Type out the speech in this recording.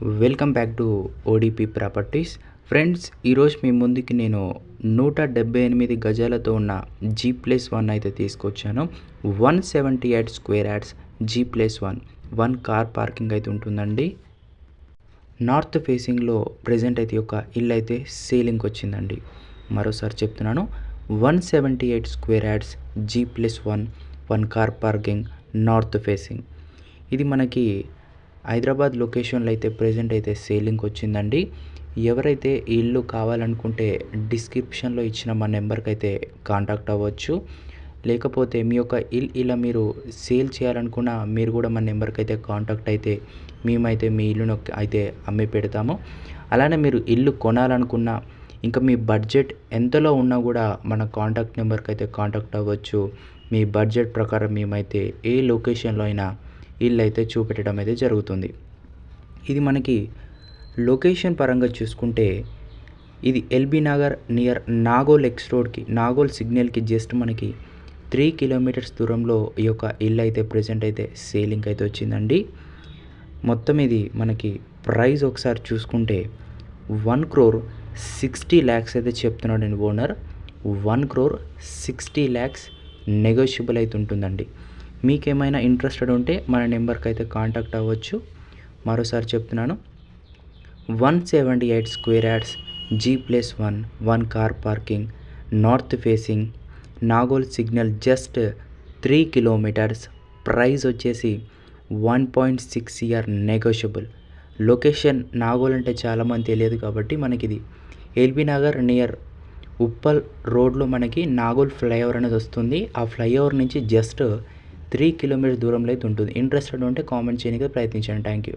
Welcome back to ODP properties. Friends ఈరోజు మీ ముందుకి నేను నూట డెబ్బై ఎనిమిది గజాలతో ఉన్న జీ ప్లస్ వన్ అయితే తీసుకొచ్చాను. One seventy eight square yards G plus one one car parking అయితే ఉంటుందండి. నార్త్ ఫేసింగ్లో ప్రజెంట్ అయితే ఒక ఇల్లు అయితే సీలింగ్ వచ్చిందండి మరోసారి చెప్తున్నాను. One seventy eight square yards G plus one one car parking north facing. ఇది మనకి హైదరాబాద్ లొకేషన్లో అయితే ప్రజెంట్ అయితే సేలింగ్ వచ్చిందండి. ఎవరైతే ఈ ఇల్లు కావాలనుకుంటే డిస్క్రిప్షన్లో ఇచ్చిన మా నెంబర్కి అయితే కాంటాక్ట్ అవ్వచ్చు. లేకపోతే మీ యొక్క ఇల్ ఇలా మీరు సేల్ చేయాలనుకున్న మీరు కూడా మా నెంబర్కి అయితే కాంటాక్ట్ అయితే మేమైతే మీ ఇల్లును అయితే అమ్మి పెడతాము. అలానే మీరు ఇల్లు కొనాలనుకున్న ఇంకా మీ బడ్జెట్ ఎంతలో ఉన్నా కూడా మన కాంటాక్ట్ నెంబర్కి అయితే కాంటాక్ట్ అవ్వచ్చు. మీ బడ్జెట్ ప్రకారం మేమైతే ఏ లొకేషన్లో అయినా ఇల్లు అయితే చూపెట్టడం అయితే జరుగుతుంది. ఇది మనకి లొకేషన్ పరంగా చూసుకుంటే ఇది LB Nagar near Nagol X రోడ్కి నాగోల్ సిగ్నల్కి జస్ట్ మనకి త్రీ కిలోమీటర్స్ దూరంలో ఈ యొక్క ఇల్లు అయితే ప్రజెంట్ అయితే సేలింగ్ అయితే వచ్చిందండి. మొత్తం ఇది మనకి ప్రైస్ ఒకసారి చూసుకుంటే వన్ క్రోర్ సిక్స్టీ ల్యాక్స్ అయితే చెప్తున్నాడండి owner. One crore sixty lakhs negotiable అయితే ఉంటుందండి. మీకేమైనా ఇంట్రెస్టెడ్ ఉంటే మన నెంబర్కి అయితే కాంటాక్ట్ అవ్వచ్చు. మరోసారి చెప్తున్నాను. One seventy eight square yards G plus one one car parking north facing Nagol signal just three kilometres price వచ్చేసి one point six year negotiable. Location Nagol అంటే చాలామంది తెలియదు కాబట్టి మనకి ఇది ఎల్బీ నగర్ నియర్ ఉప్పల్ రోడ్లో మనకి నాగోల్ ఫ్లైఓవర్ అనేది వస్తుంది. ఆ ఫ్లైఓవర్ నుంచి జస్ట్ త్రీ కిలోమీటర్ దూరంలో అయితే ఉంటుంది. ఇంట్రెస్టెడ్ ఉంటే కామెంట్ చేయడానికి ప్రయత్నించండి. Thank you